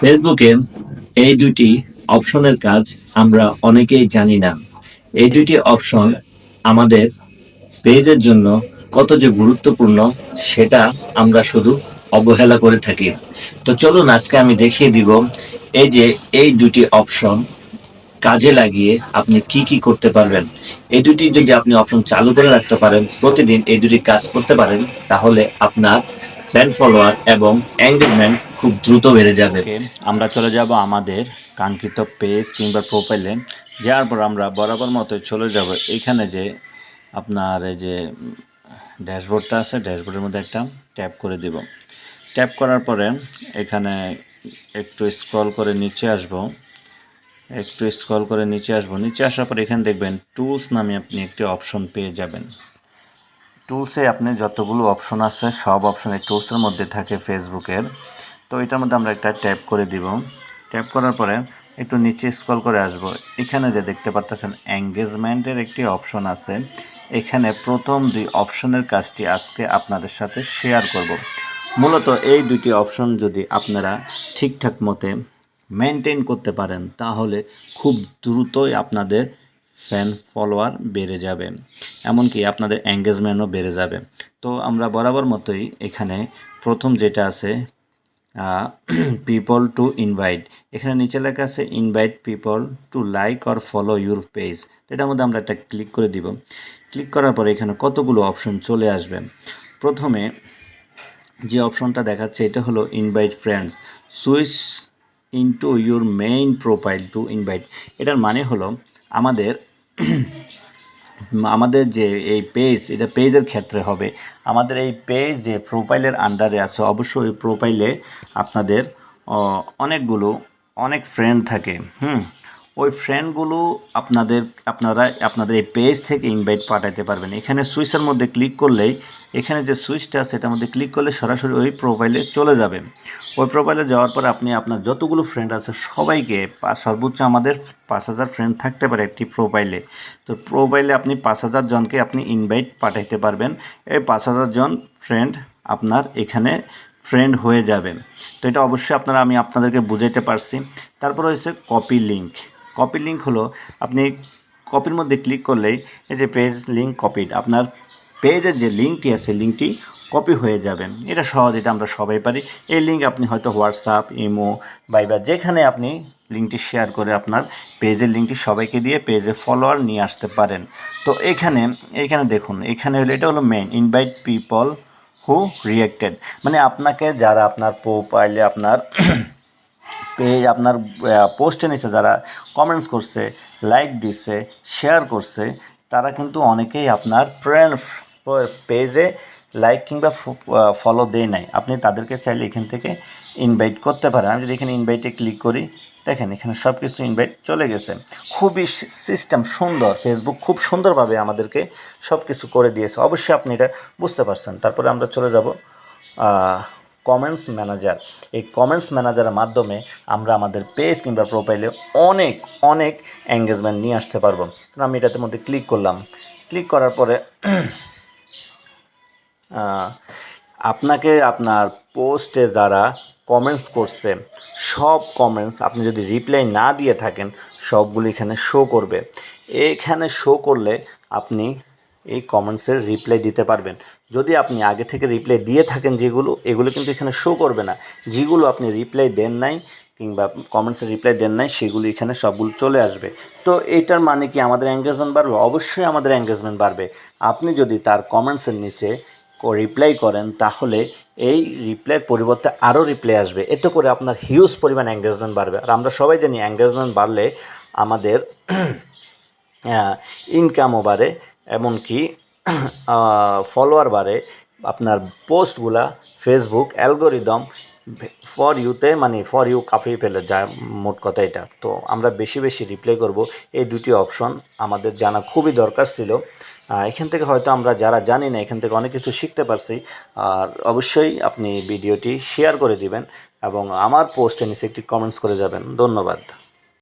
ফেসবুকে এই দুটি অপশনের কাজ আমরা অনেকেই জানি না। এই দুটি অপশন আমাদের পেজের জন্য কত যে গুরুত্বপূর্ণ, সেটা আমরা শুধু অবহেলা করে থাকি। তো চলুন আজকে আমি দেখিয়ে দিব এই যে এই দুটি অপশন কাজে লাগিয়ে আপনি কি কি করতে পারবেন। এই দুটি যদি আপনি অপশন চালু করে রাখতে পারেন, প্রতিদিন এই দুটি কাজ করতে পারেন, তাহলে আপনার ফ্যান ফলোয়ার এবং এঙ্গেজমেন্ট খুব দ্রুত বেড়ে যাবে। আমরা চলে যাব আমাদের কাঙ্ক্ষিত পেজ কিংবা প্রোফাইলে যাওয়ার পর আমরা বরাবর মতো চলে যাব এখানে যে আপনার এই যে ড্যাশবোর্ডটা আছে, ড্যাশবোর্ডের মধ্যে একটা ট্যাপ করে দিব। ট্যাপ করার পরে এখানে একটু স্ক্রল করে নিচে আসব। একটু স্ক্রল করে নিচে আসব। নিচে আসার পর এখানে দেখবেন টুলস নামে আপনি একটি অপশন পেয়ে যাবেন। টুলসে আপনি যতগুলো অপশন আছে, সব অপশন এই টুলসের মধ্যে থাকে ফেসবুকের তো এটার মধ্যে আমরা একটা ট্যাপ করে দিব। ট্যাপ করার পরে একটু নিচে স্ক্রল করে আসব। এখানে যে দেখতে পারতেছেন এঙ্গেজমেন্টের একটি অপশন আছে। এখানে প্রথম দুই অপশনের কাজটি আজকে আপনাদের সাথে শেয়ার করব। মূলত এই দুটি অপশন যদি আপনারা ঠিকঠাক মতে মেনটেন করতে পারেন, তাহলে খুব দ্রুতই আপনাদের ফ্যান ফলোয়ার বেড়ে যাবে। এমনকি আপনাদের এঙ্গেজমেন্টও বেড়ে যাবে। তো আমরা বরাবর মতোই এখানে প্রথম যেটা আছে পিপল টু ইনভাইট এখানে নিচে লেখা আছে invite people to like or follow your page এটার মধ্যে আমরা একটা ক্লিক করে দিব। ক্লিক করার পরে এখানে কতগুলো অপশন চলে আসবে। প্রথমে যে অপশনটা দেখাচ্ছে, এটা হলো invite friends switch into your main profile to invite এটার মানে হলো আমাদের আমাদের যে এই পেজ এটা পেজের ক্ষেত্রে হবে। আমাদের এই পেজ যে প্রোফাইলের আন্ডারে আছে, অবশ্যই ওই প্রোফাইলে আপনাদের অনেকগুলো, অনেক ফ্রেন্ড থাকে, হুম? ওই ফ্রেন্ডগুলো আপনাদের, আপনারা, আপনাদের এই পেজ থেকে ইনভাইট পাঠাতে পারবেন। এখানে সুইচের মধ্যে ক্লিক করলেই, এখানে যে সুইচটা এটার মধ্যে ক্লিক করলে সরাসরি ওই প্রোফাইলে চলে যাবে ওই প্রোফাইলে যাওয়ার পর আপনি আপনার যতগুলো ফ্রেন্ড আছে, সবাইকে সর্বোচ্চ আমাদের পাঁচ হাজার ফ্রেন্ড থাকতে পারে একটি প্রোফাইলে তো প্রোফাইলে আপনি পাঁচ হাজার জনকে আপনি ইনভাইট পাঠাইতে পারবেন। এই পাঁচ হাজার জন ফ্রেন্ড আপনার এখানে ফ্রেন্ড হয়ে যাবে তো এটা অবশ্যই আপনারা, আমি আপনাদেরকে বুঝাইতে পারছি। তারপর হচ্ছে কপি লিঙ্ক কপি লিঙ্ক হলো, আপনি কপির মধ্যে ক্লিক করলেই এই যে পেজ লিঙ্ক কপিড আপনার পেজের যে লিঙ্কটি আছে লিঙ্কটি কপি হয়ে যাবে। এটা সহজ এটা আমরা সবাই পারি। এই লিঙ্ক আপনি হয়তো হোয়াটসঅ্যাপ ইমো বাইবার যেখানে আপনি লিঙ্কটি শেয়ার করে আপনার পেজের লিঙ্কটি সবাইকে দিয়ে পেজে ফলোয়ার নিয়ে আসতে পারেন। তো এখানে এখানে দেখুন, এখানে হলো, এটা হলো main invite people who reacted মানে আপনাকে যারা আপনার প্রোফাইলে আপনার পেজ আপনার পোস্টে নিচে যারা কমেন্টস করছে লাইক দিচ্ছে শেয়ার করছে, তারা কিন্তু অনেকেই আপনার ফ্রেন্ড পেজে লাইক কিংবা ফলো দেয় নাই। আপনি তাদেরকে চাইলে এখান থেকে ইনভাইট করতে পারেন। আমি যদি এখানে ইনভাইটে ক্লিক করি, দেখেন এখানে সব কিছু ইনভাইট চলে গেছে। খুবই সিস্টেম সুন্দর। ফেসবুক খুব সুন্দরভাবে আমাদেরকে সব কিছু করে দিয়েছে। অবশ্যই আপনি এটা বুঝতে পারছেন। তারপরে আমরা চলে যাব কমেন্টস ম্যানেজার এই কমেন্টস ম্যানেজারের মাধ্যমে আমরা আমাদের পেজ কিংবা প্রোফাইলে অনেক অনেক এঙ্গেজমেন্ট নিয়ে আসতে পারব। আমি এটাতে মধ্যে ক্লিক করলাম। ক্লিক করার পরে আপনাকে আপনার পোস্টে যারা কমেন্টস করছে, সব কমেন্টস আপনি যদি রিপ্লাই না দিয়ে থাকেন, সবগুলো এখানে শো করবে। এখানে শো করলে আপনি এই কমেন্টসের রিপ্লাই দিতে পারবেন। যদি আপনি আগে থেকে রিপ্লাই দিয়ে থাকেন যেগুলো, এগুলো কিন্তু এখানে শো করবে না। যেগুলো আপনি রিপ্লাই দেন নাই কিংবা কমেন্টসের রিপ্লাই দেন নাই, সেগুলো এখানে সবগুলো চলে আসবে। তো এইটার মানে কি আমাদের এঙ্গেজমেন্ট বাড়বে? অবশ্যই আমাদের এঙ্গেজমেন্ট বাড়বে। আপনি যদি তার কমেন্টসের নিচে রিপ্লাই করেন, তাহলে এই রিপ্লাইয়ের পরিবর্তে আরও রিপ্লাই আসবে। এতে করে আপনার হিউজ পরিমাণ এঙ্গেজমেন্ট বাড়বে। আর আমরা সবাই জানি এঙ্গেজমেন্ট বাড়লে আমাদের ইনকামও বাড়ে। এমনকি ফলোয়ার বাড়ে। আপনার পোস্টগুলা ফেসবুক অ্যালগোরিদম ফর ইউতে মানে ফর ইউ কাঁপিয়ে ফেলে যায়, মোট কথা এটা। তো আমরা বেশি বেশি রিপ্লাই করব। এই দুটি অপশন আমাদের জানা খুবই দরকার ছিল। এখান থেকে হয়তো আমরা যারা জানি না, এখান থেকে অনেক কিছু শিখতে পারছি। আর অবশ্যই আপনি ভিডিওটি শেয়ার করে দিবেন এবং আমার পোস্টে নিচে একটি কমেন্টস করে যাবেন। ধন্যবাদ।